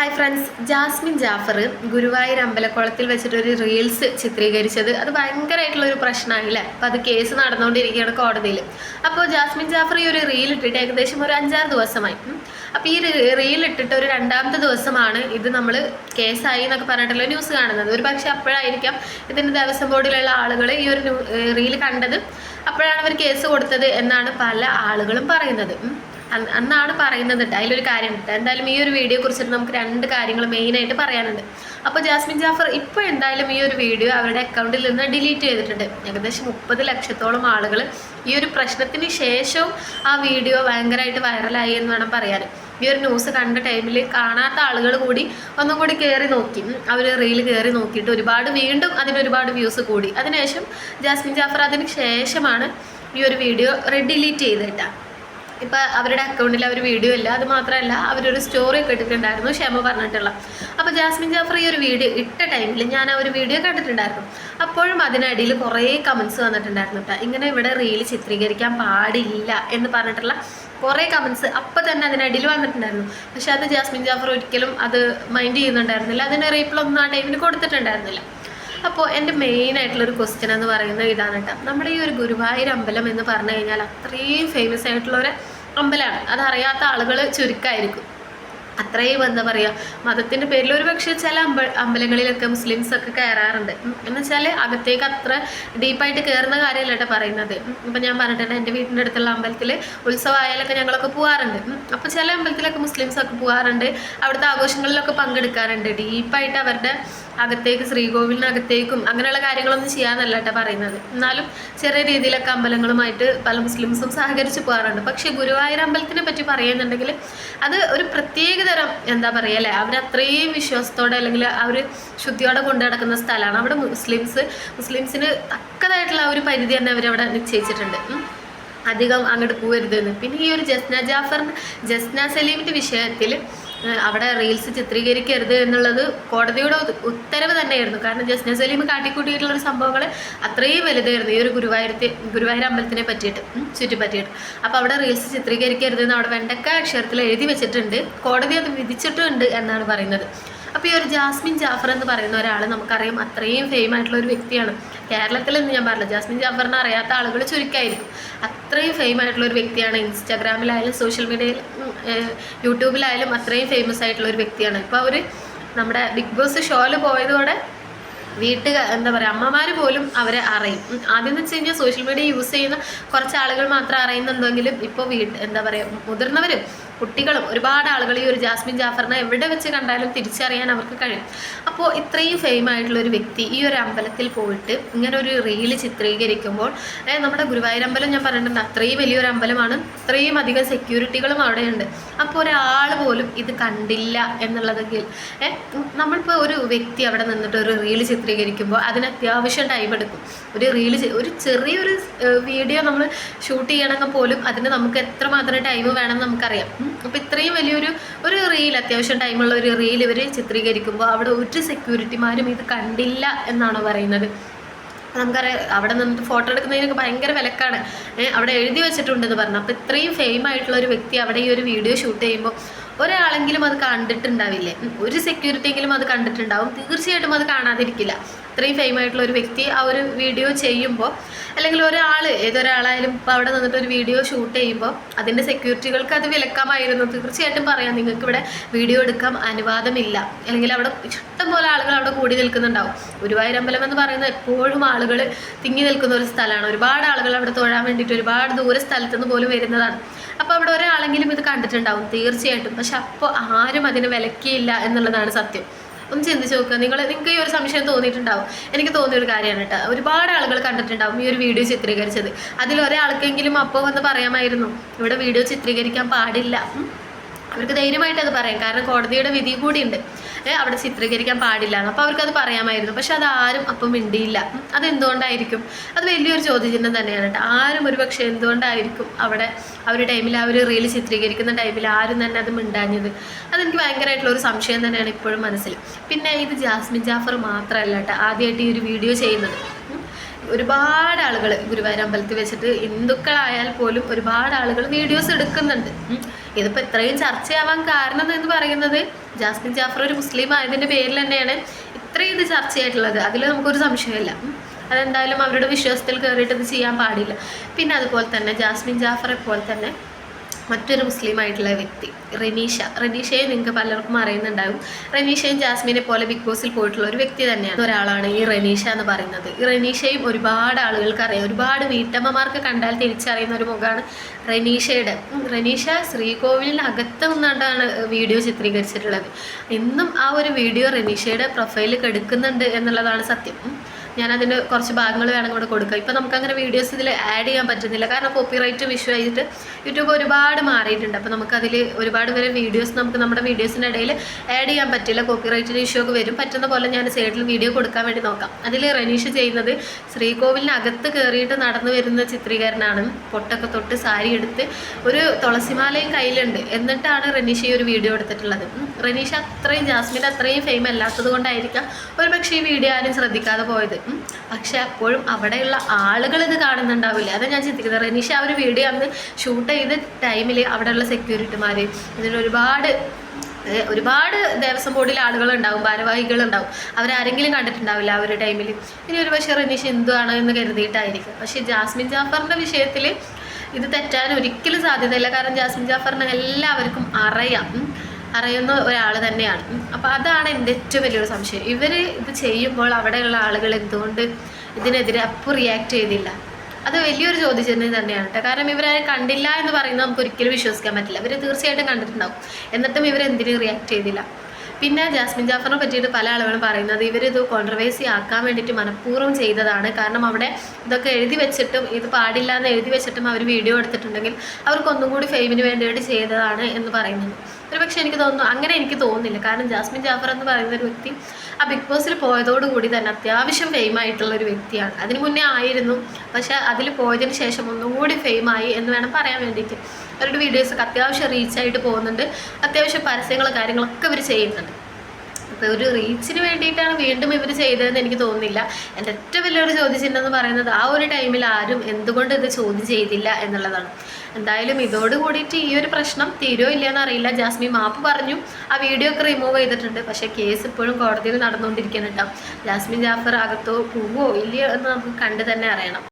Hi friends Jasmine Jafar Guruvayur അമ്പലക്കുളത്തിൽ വെച്ചിട്ടൊരു reels ചിത്രീകരിച്ചത്. അത് ഭയങ്കരമായിട്ടുള്ള ഒരു പ്രശ്നമായില്ലേ അപ്പം അത് കേസ് നടന്നുകൊണ്ടിരിക്കുകയാണ് കോടതിയിൽ. അപ്പോൾ ജാസ്മിൻ ജാഫർ ഈ ഒരു റീൽ ഇട്ടിട്ട് ഏകദേശം ഒരു അഞ്ചാറ് ദിവസമായി. അപ്പോൾ ഈ റീൽ ഇട്ടിട്ട് ഒരു രണ്ടാമത്തെ ദിവസമാണ് ഇത് നമ്മൾ കേസായി എന്നൊക്കെ പറഞ്ഞിട്ടുള്ള ന്യൂസ് കാണുന്നത്. ഒരു പക്ഷേ അപ്പോഴായിരിക്കാം ഇതിന്റെ ദേവസ്വം ബോർഡിലുള്ള ആളുകൾ ഈ ഒരു റീൽ കണ്ടത്. അപ്പോഴാണ് അവർ കേസ് കൊടുത്തത് എന്നാണ് പല ആളുകളും പറയുന്നത്. അന്നാണ് പറയുന്നത് കേട്ടോ അതിലൊരു കാര്യം ഉണ്ട് എന്തായാലും ഈ ഒരു വീഡിയോ കുറിച്ചിട്ട് നമുക്ക് രണ്ട് കാര്യങ്ങൾ മെയിനായിട്ട് പറയാനുണ്ട്. അപ്പോൾ ജാസ്മിൻ ജാഫർ ഇപ്പോൾ എന്തായാലും ഈ ഒരു വീഡിയോ അവരുടെ അക്കൗണ്ടിൽ നിന്ന് ഡിലീറ്റ് ചെയ്തിട്ടുണ്ട്. ഏകദേശം മുപ്പത് ലക്ഷത്തോളം ആളുകൾ ഈ ഒരു പ്രശ്നത്തിന് ശേഷവും ആ വീഡിയോ ഭയങ്കരമായിട്ട് വൈറലായി എന്ന് വേണം പറയാൻ. ഈ ഒരു ന്യൂസ് കണ്ട ടൈമിൽ കാണാത്ത ആളുകൾ കൂടി ഒന്നും കൂടി കയറി നോക്കി. അവർ റീൽ കയറി നോക്കിയിട്ട് ഒരുപാട് വീണ്ടും അതിന് ഒരുപാട് വ്യൂസ് കൂടി. അതിനുശേഷം ജാസ്മിൻ ജാഫർ അതിന് ശേഷമാണ് ഈ ഒരു വീഡിയോ ഡിലീറ്റ് ചെയ്തിട്ടാ ഇപ്പം അവരുടെ അക്കൗണ്ടിൽ അവർ വീഡിയോ ഇല്ല. അത് മാത്രമല്ല അവരൊരു സ്റ്റോറി ഒക്കെ ഇട്ടിട്ടുണ്ടായിരുന്നു ക്ഷമ പറഞ്ഞിട്ടുള്ള. അപ്പോൾ ജാസ്മിൻ ജാഫർ ഈ ഒരു വീഡിയോ ഇട്ട ടൈമിൽ ഞാൻ ആ ഒരു വീഡിയോ കണ്ടിട്ടുണ്ടായിരുന്നു. അപ്പോഴും അതിനടിയിൽ കുറേ കമൻസ് വന്നിട്ടുണ്ടായിരുന്നു കേട്ടോ ഇങ്ങനെ ഇവിടെ റീൽ ചിത്രീകരിക്കാൻ പാടില്ല എന്ന് പറഞ്ഞിട്ടുള്ള കുറേ കമൻസ് അപ്പം തന്നെ അതിനടിയിൽ വന്നിട്ടുണ്ടായിരുന്നു. പക്ഷെ അത് ജാസ്മിൻ ജാഫർ ഒരിക്കലും അത് മൈൻഡ് ചെയ്യുന്നുണ്ടായിരുന്നില്ല. അതിന് റീപ്ലൈ ഒന്നും ആ ടൈമിൽ കൊടുത്തിട്ടുണ്ടായിരുന്നില്ല. അപ്പോൾ എന്റെ മെയിൻ ആയിട്ടുള്ളൊരു ക്വസ്റ്റ്യൻ എന്ന് പറയുന്നത് ഇതാണ് കേട്ടോ നമ്മുടെ ഈ ഒരു ഗുരുവായൂർ അമ്പലം എന്ന് പറഞ്ഞു കഴിഞ്ഞാൽ അത്രയും ഫേമസ് ആയിട്ടുള്ള ഒരു അമ്പലമാണ് അതറിയാത്ത ആളുകൾ ചുരുക്കമായിരിക്കും അത്രയും എന്താ പറയുക മതത്തിന്റെ പേരിൽ ഒരു പക്ഷേ ചില അമ്പ അമ്പലങ്ങളിലൊക്കെ മുസ്ലിംസ് ഒക്കെ കയറാറുണ്ട് എന്ന് വെച്ചാൽ അകത്തേക്ക് അത്ര ഡീപ്പായിട്ട് കയറുന്ന കാര്യമല്ല കേട്ടോ പറയുന്നത്. ഇപ്പം ഞാൻ പറഞ്ഞിട്ടുണ്ട് എന്റെ വീടിന്റെ അടുത്തുള്ള അമ്പലത്തിൽ ഉത്സവമായാലൊക്കെ ഞങ്ങളൊക്കെ പോകാറുണ്ട് അപ്പോൾ ചില അമ്പലത്തിലൊക്കെ മുസ്ലിംസ് ഒക്കെ പോകാറുണ്ട് അവിടുത്തെ ആഘോഷങ്ങളിലൊക്കെ പങ്കെടുക്കാറുണ്ട്. ഡീപ്പായിട്ട് അവരുടെ അകത്തേക്ക് ശ്രീകോവിലിനകത്തേക്കും അങ്ങനെയുള്ള കാര്യങ്ങളൊന്നും ചെയ്യാന്നല്ല കേട്ടോ പറയുന്നത്. എന്നാലും ചെറിയ രീതിയിലൊക്കെ അമ്പലങ്ങളുമായിട്ട് പല മുസ്ലിംസും സഹകരിച്ച് പോകാറുണ്ട്. പക്ഷേ ഗുരുവായൂർ അമ്പലത്തിനെ പറ്റി പറയുന്നുണ്ടെങ്കിൽ അത് ഒരു പ്രത്യേക തരം എന്താ പറയുക അല്ലേ? അവരത്രയും വിശ്വാസത്തോടെ അല്ലെങ്കിൽ അവർ ശുദ്ധിയോടെ കൊണ്ടു നടക്കുന്ന സ്ഥലമാണ്. അവിടെ മുസ്ലിംസ് മുസ്ലിംസിന് തക്കതായിട്ടുള്ള ആ ഒരു പരിധി തന്നെ അവരവിടെ നിശ്ചയിച്ചിട്ടുണ്ട്. അധികം അങ്ങോട്ട് പോകരുതെന്ന്. പിന്നെ ഈ ഒരു ജസ്ന ജാഫർ ജസ്ന സലീമിന്റെ വിഷയത്തിൽ അവിടെ റീൽസ് ചിത്രീകരിക്കരുത് എന്നുള്ളത് കോടതിയുടെ ഉത്തരവ് തന്നെയായിരുന്നു. കാരണം ജസ്ന സലീം കാട്ടിക്കൂട്ടിയിട്ടുള്ള ഒരു സംഭവങ്ങൾ അത്രയും വലുതായിരുന്നു. ഈ ഒരു ഗുരുവായൂരത്തെ ഗുരുവായൂർ അമ്പലത്തിനെ പറ്റിയിട്ട് ചുറ്റിപ്പറ്റിയിട്ട്. അപ്പോൾ അവിടെ റീൽസ് ചിത്രീകരിക്കരുത് എന്ന് അവിടെ വെണ്ടക്ക അക്ഷരത്തിൽ എഴുതി വെച്ചിട്ടുണ്ട്. കോടതി അത് വിധിച്ചിട്ടുണ്ട് എന്നാണ് പറയുന്നത്. അപ്പോൾ ഈ ഒരു ജാസ്മിൻ ജാഫർ എന്ന് പറയുന്ന ഒരാൾ നമുക്കറിയാം അത്രയും ഫെയിം ആയിട്ടുള്ള ഒരു വ്യക്തിയാണ്. കേരളത്തിൽ എന്ന് ഞാൻ പറഞ്ഞില്ല. ജാസ്മിൻ ജാഫറിനെ അറിയാത്ത ആളുകൾ ചുരുക്കമായിരിക്കും അത്രയും ഫെയിം ആയിട്ടുള്ള ഒരു വ്യക്തിയാണ് ഇൻസ്റ്റാഗ്രാമിലായാലും സോഷ്യൽ മീഡിയയിൽ യൂട്യൂബിലായാലും അത്രയും ഫേമസ് ആയിട്ടുള്ള ഒരു വ്യക്തിയാണ്. ഇപ്പോൾ അവർ നമ്മുടെ ബിഗ് ബോസ് ഷോയിൽ പോയതോടെ വീട്ടുക എന്താ പറയുക അമ്മമാർ പോലും അവരെ അറിയും. ആദ്യം എന്ന് വെച്ച് കഴിഞ്ഞാൽ സോഷ്യൽ മീഡിയ യൂസ് ചെയ്യുന്ന കുറച്ച് ആളുകൾ മാത്രം അറിയുന്നുണ്ടെങ്കിലും ഇപ്പോൾ വീട്ട് എന്താ പറയുക മുതിർന്നവരും കുട്ടികളും ഒരുപാട് ആളുകൾ ഈ ഒരു ജാസ്മിൻ ജാഫറിനെ എവിടെ വെച്ച് കണ്ടാലും തിരിച്ചറിയാൻ അവർക്ക് കഴിയും. അപ്പോൾ ഇത്രയും ഫെയിം ആയിട്ടുള്ള ഒരു വ്യക്തി ഈ ഒരു അമ്പലത്തിൽ പോയിട്ട് ഇങ്ങനെ ഒരു റീൽ ചിത്രീകരിക്കുമ്പോൾ നമ്മുടെ ഗുരുവായൂർ അമ്പലം ഞാൻ പറഞ്ഞിട്ടുണ്ട് അത്രയും വലിയൊരു അമ്പലമാണ് അത്രയും അധികം സെക്യൂരിറ്റികളും അവിടെയുണ്ട്. അപ്പോൾ ഒരാൾ പോലും ഇത് കണ്ടില്ല എന്നുള്ളതെങ്കിൽ നമ്മളിപ്പോൾ ഒരു വ്യക്തി അവിടെ നിന്നിട്ട് ഒരു റീൽ ചിത്രീകരിക്കുമ്പോൾ അതിന് അത്യാവശ്യം ടൈം എടുക്കും. ഒരു റീൽ ഒരു ചെറിയൊരു വീഡിയോ നമ്മൾ ഷൂട്ട് ചെയ്യണമെങ്കിൽ പോലും അതിന് നമുക്ക് എത്രമാത്രം ടൈം വേണമെന്ന് നമുക്കറിയാം. അപ്പോൾ ഇത്രയും വലിയൊരു ഒരു റീൽ അത്യാവശ്യം ടൈമുള്ള ഒരു റീൽ ഇവർ ചിത്രീകരിക്കുമ്പോൾ അവിടെ ഒരു സെക്യൂരിറ്റിമാരും ഇത് കണ്ടില്ല എന്നാണ് പറയുന്നത്. നമുക്കറിയാം അവിടെ നിന്നിട്ട് ഫോട്ടോ എടുക്കുന്നതിനൊക്കെ ഭയങ്കര വിലക്കാണ്. അവിടെ എഴുതി വെച്ചിട്ടുണ്ടെന്ന് പറഞ്ഞു. അപ്പോൾ ഇത്രയും ഫെയിം ആയിട്ടുള്ള ഒരു വ്യക്തി അവിടെ ഈ ഒരു വീഡിയോ ഷൂട്ട് ചെയ്യുമ്പോൾ ഒരാളെങ്കിലും അത് കണ്ടിട്ടുണ്ടാവില്ലേ? ഒരു സെക്യൂരിറ്റി എങ്കിലും അത് കണ്ടിട്ടുണ്ടാവും. തീർച്ചയായിട്ടും അത് കാണാതിരിക്കില്ല. ഇത്രയും ഫെയിം ആയിട്ടുള്ള ഒരു വ്യക്തി ആ ഒരു വീഡിയോ ചെയ്യുമ്പോൾ അല്ലെങ്കിൽ ഒരാൾ ഏതൊരാളായാലും ഇപ്പോൾ അവിടെ നിന്നിട്ട് ഒരു വീഡിയോ ഷൂട്ട് ചെയ്യുമ്പോൾ അതിന്റെ സെക്യൂരിറ്റികൾക്ക് അത് വിലക്കാമായിരുന്നു. തീർച്ചയായിട്ടും പറയാം നിങ്ങൾക്ക് ഇവിടെ വീഡിയോ എടുക്കാൻ അനുവാദമില്ല. അല്ലെങ്കിൽ അവിടെ ഇഷ്ടം പോലെ ആളുകൾ അവിടെ കൂടി നിൽക്കുന്നുണ്ടാവും. ഗുരുവായൂർ അമ്പലം എന്ന് പറയുന്നത് എപ്പോഴും ആളുകൾ തിങ്ങി നിൽക്കുന്ന ഒരു സ്ഥലമാണ്. ഒരുപാട് ആളുകൾ അവിടെ തൊഴാൻ വേണ്ടിയിട്ട് ഒരുപാട് ദൂര സ്ഥലത്തു നിന്ന് പോലും വരുന്നതാണ്. അപ്പോൾ അവിടെ ഒരാളെങ്കിലും ഇത് കണ്ടിട്ടുണ്ടാവും തീർച്ചയായിട്ടും. പക്ഷെ അപ്പോൾ ആരും അതിന് വിലക്കിയില്ല എന്നുള്ളതാണ് സത്യം. ഒന്ന് ചിന്തിച്ച് നോക്കുക നിങ്ങൾ നിങ്ങൾക്ക് ഈ ഒരു സംശയം തോന്നിയിട്ടുണ്ടാവും. എനിക്ക് തോന്നിയ ഒരു കാര്യമാണ് കേട്ടോ ഒരുപാട് ആളുകൾ കണ്ടിട്ടുണ്ടാവും ഈ ഒരു വീഡിയോ ചിത്രീകരിച്ചത്. അതിൽ ഒരാൾക്കെങ്കിലും അപ്പോൾ വന്ന് പറയാമായിരുന്നു ഇവിടെ വീഡിയോ ചിത്രീകരിക്കാൻ പാടില്ല. അവർക്ക് ധൈര്യമായിട്ട് അത് പറയാം. കാരണം കോടതിയുടെ വിധി കൂടിയുണ്ട്. അവിടെ ചിത്രീകരിക്കാൻ പാടില്ല എന്ന്. അവർക്ക് അത് പറയാമായിരുന്നു. പക്ഷെ അത് ആരും അപ്പം മിണ്ടിയില്ല. അതെന്തുകൊണ്ടായിരിക്കും അത് വലിയൊരു ചോദ്യചിഹ്നം തന്നെയാണ് കേട്ടോ. ആരും ഒരു പക്ഷേ എന്തുകൊണ്ടായിരിക്കും അവിടെ ആ ടൈമിൽ ഒരു റീൽ ചിത്രീകരിക്കുന്ന ടൈമിൽ ആരും തന്നെ അത് മിണ്ടാഞ്ഞത്? അതെനിക്ക് ഭയങ്കരമായിട്ടുള്ള ഒരു സംശയം തന്നെയാണ് ഇപ്പോഴും മനസ്സിൽ. പിന്നെ ഇത് ജാസ്മിൻ ജാഫർ മാത്രമല്ല കേട്ടോ ആദ്യമായിട്ട് ഈ ഒരു വീഡിയോ ചെയ്യുന്നത്. ഒരുപാട് ആളുകൾ ഗുരുവായൂർ അമ്പലത്തിൽ വെച്ചിട്ട് ഹിന്ദുക്കളായാൽ പോലും ഒരുപാട് ആളുകൾ വീഡിയോസ് എടുക്കുന്നുണ്ട്. ഇതിപ്പോൾ ഇത്രയും ചർച്ചയാവാൻ കാരണം എന്ന് പറയുന്നത് ജാസ്മിൻ ജാഫർ ഒരു മുസ്ലിം ആയതിന്റെ പേരിൽ തന്നെയാണ് ഇത്രയും ഇത് ചർച്ചയായിട്ടുള്ളത്. അതിൽ നമുക്കൊരു സംശയമില്ല. അതെന്തായാലും അവരുടെ വിശ്വാസത്തിൽ കയറിയിട്ട് ഇത് ചെയ്യാൻ പാടില്ല. പിന്നെ അതുപോലെ തന്നെ ജാസ്മിൻ ജാഫറെ പോലെ തന്നെ മറ്റൊരു മുസ്ലിം ആയിട്ടുള്ള വ്യക്തി റെനീഷ. റെനീഷയെ നിങ്ങൾക്ക് പലർക്കും അറിയുന്നുണ്ടാകും റെനീഷയും ജാസ്മിനെ പോലെ ബിഗ് ബോസിൽ പോയിട്ടുള്ള ഒരു വ്യക്തി തന്നെയാണ് ഒരാളാണ് ഈ റെനീഷ എന്ന് പറയുന്നത്. ഈ റെനീഷയും ഒരുപാട് ആളുകൾക്ക് അറിയാം. ഒരുപാട് വീട്ടമ്മമാർക്ക് കണ്ടാൽ തിരിച്ചറിയുന്ന ഒരു മുഖമാണ് റെനീഷയുടെ. റെനീഷ ശ്രീകോവിലിനകത്ത് നിന്നാണ്ടാണ് വീഡിയോ ചിത്രീകരിച്ചിട്ടുള്ളത്. ഇന്നും ആ ഒരു വീഡിയോ റെനീഷയുടെ പ്രൊഫൈലിൽ കെടുക്കുന്നുണ്ട് എന്നുള്ളതാണ് സത്യം. ഞാനതിന്റെ കുറച്ച് ഭാഗങ്ങൾ വേണമെങ്കിൽ ഇവിടെ കൊടുക്കാം ഇപ്പം നമുക്കങ്ങനെ വീഡിയോസ് ഇതിൽ ആഡ് ചെയ്യാൻ പറ്റുന്നില്ല. കാരണം കോപ്പിറൈറ്റ് ഇഷ്യൂ ആയിട്ട് യൂട്യൂബ് ഒരുപാട് മാറിയിട്ടുണ്ട്. അപ്പോൾ നമുക്കതിൽ ഒരുപാട് വരെ വീഡിയോസ് നമുക്ക് നമ്മുടെ വീഡിയോസിന്റെ ഇടയിൽ ആഡ് ചെയ്യാൻ പറ്റില്ല. കോപ്പിറൈറ്റിന്റെ ഇഷ്യൂ ഒക്കെ വരും. പറ്റുന്ന പോലെ ഞാൻ സൈഡിൽ വീഡിയോ കൊടുക്കാൻ വേണ്ടി നോക്കാം. അതിൽ റനീഷ് ചെയ്യുന്നത് ശ്രീകോവിലിനകത്ത് കയറിയിട്ട് നടന്നു വരുന്ന ചിത്രീകരണമാണ് പൊട്ടൊക്കെ തൊട്ട് സാരി എടുത്ത് ഒരു തുളസിമാലയും കയ്യിലുണ്ട്. എന്നിട്ടാണ് റനീഷ് ഈ ഒരു വീഡിയോ എടുത്തിട്ടുള്ളത്. റനീഷ് അത്രയും ജാസ്മിൻ അത്രയും ഫെയിം അല്ലാത്തത് കൊണ്ടായിരിക്കാം ഒരു പക്ഷേ ഈ വീഡിയോ ആരും ശ്രദ്ധിക്കാതെ പോയത്. പക്ഷെ അപ്പോഴും അവിടെയുള്ള ആളുകൾ ഇത് കാണുന്നുണ്ടാവില്ല. അതാണ് ഞാൻ ചിന്തിക്കുന്നത്. റനീഷ ആ ഒരു വീഡിയോ അന്ന് ഷൂട്ട് ചെയ്ത ടൈമിൽ അവിടെയുള്ള സെക്യൂരിറ്റിമാർ ഇതിൽ ഒരുപാട് ഒരുപാട് ദേവസ്വം ബോർഡിൽ ആളുകൾ ഉണ്ടാവും ആളുകളുണ്ടാവും ഭാരവാഹികളുണ്ടാവും. അവരാരെങ്കിലും കണ്ടിട്ടുണ്ടാവില്ല ആ ഒരു ടൈമിൽ ഇനി ഒരു പക്ഷേ റനീഷ് എന്തുവാണ് എന്ന് കരുതിയിട്ടായിരിക്കും. പക്ഷേ ജാസ്മിൻ ജാഫറിന്റെ വിഷയത്തിൽ ഇത് തെറ്റാൻ ഒരിക്കലും സാധ്യതയില്ല. കാരണം ജാസ്മിൻ ജാഫറിനെ എല്ലാവർക്കും അറിയാം. അറിയുന്ന ഒരാൾ തന്നെയാണ്. അപ്പോൾ അതാണ് എന്റെ ഏറ്റവും വലിയൊരു സംശയം. ഇവർ ഇത് ചെയ്യുമ്പോൾ അവിടെയുള്ള ആളുകൾ എന്തുകൊണ്ട് ഇതിനെതിരെ അപ്പോൾ റിയാക്ട് ചെയ്തില്ല? അത് വലിയൊരു ചോദ്യചിഹ്നം തന്നെയാണ് കേട്ടോ. കാരണം ഇവരാരും കണ്ടില്ല എന്ന് പറയുന്നത് നമുക്ക് ഒരിക്കലും വിശ്വസിക്കാൻ പറ്റില്ല. ഇവർ തീർച്ചയായിട്ടും കണ്ടിട്ടുണ്ടാവും. എന്നിട്ടും ഇവർ എന്തിനും റിയാക്ട് ചെയ്തില്ല? പിന്നെ ജാസ്മിൻ ജാഫറിനെ പറ്റിയിട്ട് പല ആളുകളും പറയുന്നത് ഇവരിത് കോൺട്രവേഴ്സി ആക്കാൻ വേണ്ടിയിട്ട് മനഃപൂർവം ചെയ്തതാണ്. കാരണം അവിടെ ഇതൊക്കെ എഴുതി വെച്ചിട്ടും ഇത് പാടില്ല എന്ന് എഴുതി വെച്ചിട്ടും അവർ വീഡിയോ എടുത്തിട്ടുണ്ടെങ്കിൽ അവർക്കൊന്നും കൂടി ഫെയിമിന് വേണ്ടിയിട്ട് ചെയ്തതാണ് എന്ന് പറയുന്നുണ്ട് ഒരു പക്ഷേ എനിക്ക് തോന്നുന്നു അങ്ങനെ എനിക്ക് തോന്നുന്നില്ല. കാരണം ജാസ്മിൻ ജാഫർ എന്ന് പറയുന്ന ഒരു വ്യക്തി ആ ബിഗ് ബോസിൽ പോയതോടുകൂടി തന്നെ അത്യാവശ്യം ഫെയിം ആയിട്ടുള്ള ഒരു വ്യക്തിയാണ്. അതിന് മുന്നേ ആയിരുന്നു പക്ഷേ അതിൽ പോയതിന് ശേഷം ഒന്നുകൂടി ആയി എന്ന് വേണം പറയാൻ വേണ്ടിയിട്ട്. അവരുടെ വീഡിയോസൊക്കെ അത്യാവശ്യം റീച്ചായിട്ട് പോകുന്നുണ്ട്. അത്യാവശ്യം പരസ്യങ്ങൾ കാര്യങ്ങളൊക്കെ അവർ ചെയ്യുന്നുണ്ട്. ഒരു റീച്ചിന് വേണ്ടിയിട്ടാണ് വീണ്ടും ഇവർ ചെയ്തതെന്ന് എനിക്ക് തോന്നുന്നില്ല. എന്റെ ഏറ്റവും വലിയൊരു ചോദ്യചിഹ്നം എന്ന് പറയുന്നത് ആ ഒരു ടൈമിൽ ആരും എന്തുകൊണ്ട് ഇത് ചോദ്യം ചെയ്തില്ല എന്നുള്ളതാണ്. എന്തായാലും ഇതോട് കൂടിയിട്ട് ഈ ഒരു പ്രശ്നം തീരോ ഇല്ലയെന്ന് അറിയില്ല. ജാസ്മി മാപ്പ് പറഞ്ഞു. ആ വീഡിയോ ഒക്കെ റിമൂവ് ചെയ്തിട്ടുണ്ട്. പക്ഷേ കേസ് ഇപ്പോഴും കോടതിയിൽ നടന്നുകൊണ്ടിരിക്കുന്നുണ്ടാവും ജാസ്മിൻ ജാഫർ അകത്തോ പോവോ ഇല്ലയോ എന്ന് നമുക്ക് കണ്ടു തന്നെ അറിയണം.